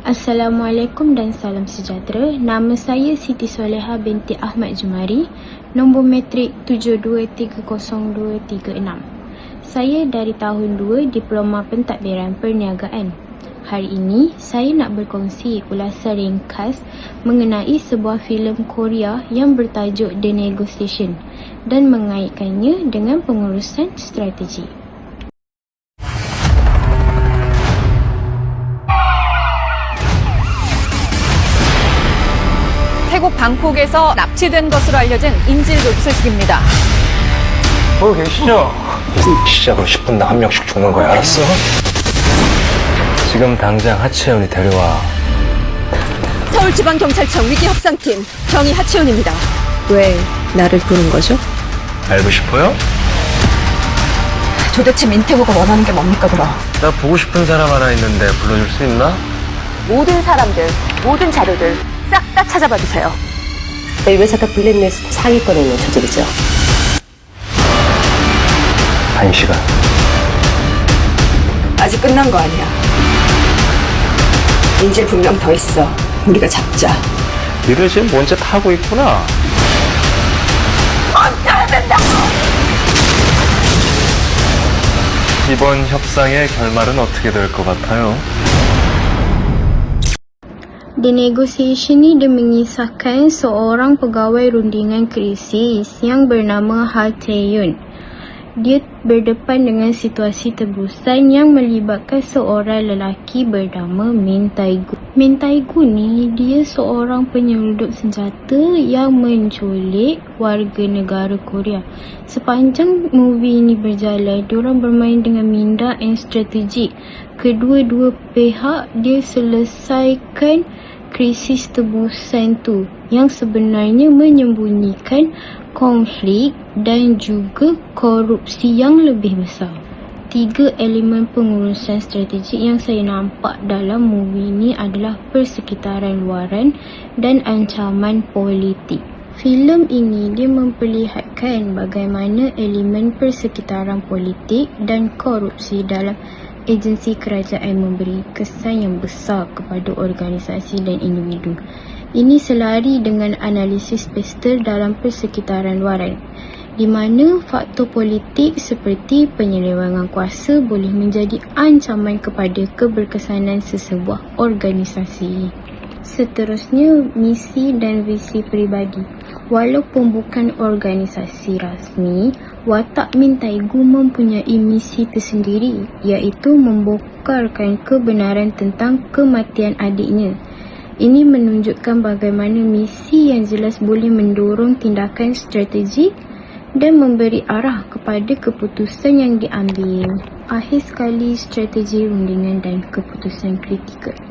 Assalamualaikum dan salam sejahtera. Nama saya Siti Soleha binti Ahmad Jumari. Nombor matrik 72302336. Saya dari tahun 2 Diploma Pentadbiran Perniagaan. Hari ini, saya nak berkongsi ulasan ringkas mengenai sebuah filem Korea yang bertajuk The Negotiation dan mengaitkannya dengan pengurusan strategi. 방콕에서 납치된 것으로 알려진 인질 녹수식입니다. 보고 계시죠? 시작으로 10분당 한 명씩 죽는 거야, 알았어? 지금 당장 하채연이 데려와. 서울지방경찰청 위기협상팀 경위 하치훈입니다. 왜 나를 부른 거죠? 알고 싶어요? 도대체 민태구가 원하는 게 뭡니까 그럼? 나 보고 싶은 사람 하나 있는데 불러줄 수 있나? 모든 사람들, 모든 자료들 싹 다 찾아봐 주세요. 저희 회사가 블랙리스트 상위권에 있는 조직이죠. 한 시간. 아직 끝난 거 아니야. 인질 분명 더 있어. 우리가 잡자. 니들 지금 뭔지 타고 있구나. 이번 협상의 결말은 어떻게 될 것 같아요? The Negotiation ni dia mengisahkan seorang pegawai rundingan krisis yang bernama Ha Tae-yun. Dia berdepan dengan situasi tebusan yang melibatkan seorang lelaki bernama Min Tae-gu. Min Tae-gu ni dia seorang penyeludup senjata yang menculik warga negara Korea. Sepanjang movie ini berjalan, diorang bermain dengan minda and strategik. Kedua-dua pihak dia selesaikan krisis tebusan tu yang sebenarnya menyembunyikan konflik dan juga korupsi yang lebih besar. Tiga elemen pengurusan strategik yang saya nampak dalam movie ini adalah persekitaran luaran dan ancaman politik. Filem ini dia memperlihatkan bagaimana elemen persekitaran politik dan korupsi dalam agensi kerajaan memberi kesan yang besar kepada organisasi dan individu. Ini selari dengan analisis pesta dalam persekitaran luaran di mana faktor politik seperti penyelewengan kuasa boleh menjadi ancaman kepada keberkesanan sesebuah organisasi. Seterusnya, misi dan visi peribadi. Walaupun bukan organisasi rasmi, Watak Min Taegu mempunyai misi tersendiri iaitu membokarkan kebenaran tentang kematian adiknya. Ini menunjukkan bagaimana misi yang jelas boleh mendorong tindakan strategi dan memberi arah kepada keputusan yang diambil. Akhir sekali strategi rundingan dan keputusan kritikal.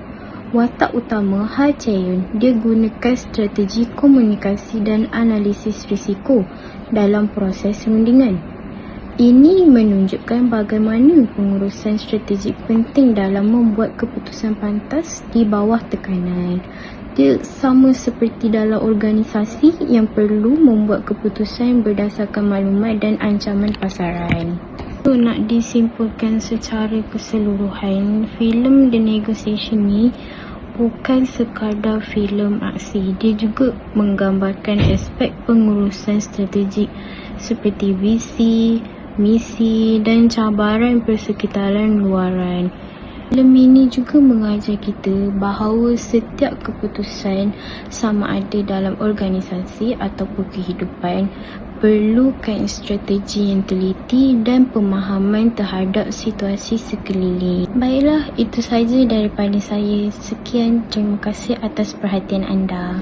Watak utama Ha Chae-yun, dia gunakan strategi komunikasi dan analisis risiko dalam proses rundingan. Ini menunjukkan bagaimana pengurusan strategik penting dalam membuat keputusan pantas di bawah tekanan. Dia sama seperti dalam organisasi yang perlu membuat keputusan berdasarkan maklumat dan ancaman pasaran. So, nak disimpulkan secara keseluruhan, filem The Negotiation ni bukan sekadar filem aksi. Dia juga menggambarkan aspek pengurusan strategik seperti visi, misi dan cabaran persekitaran luaran. Filem ini juga mengajar kita bahawa setiap keputusan sama ada dalam organisasi ataupun kehidupan perlukan strategi yang teliti dan pemahaman terhadap situasi sekeliling. Baiklah, itu saja daripada saya. Sekian, terima kasih atas perhatian anda.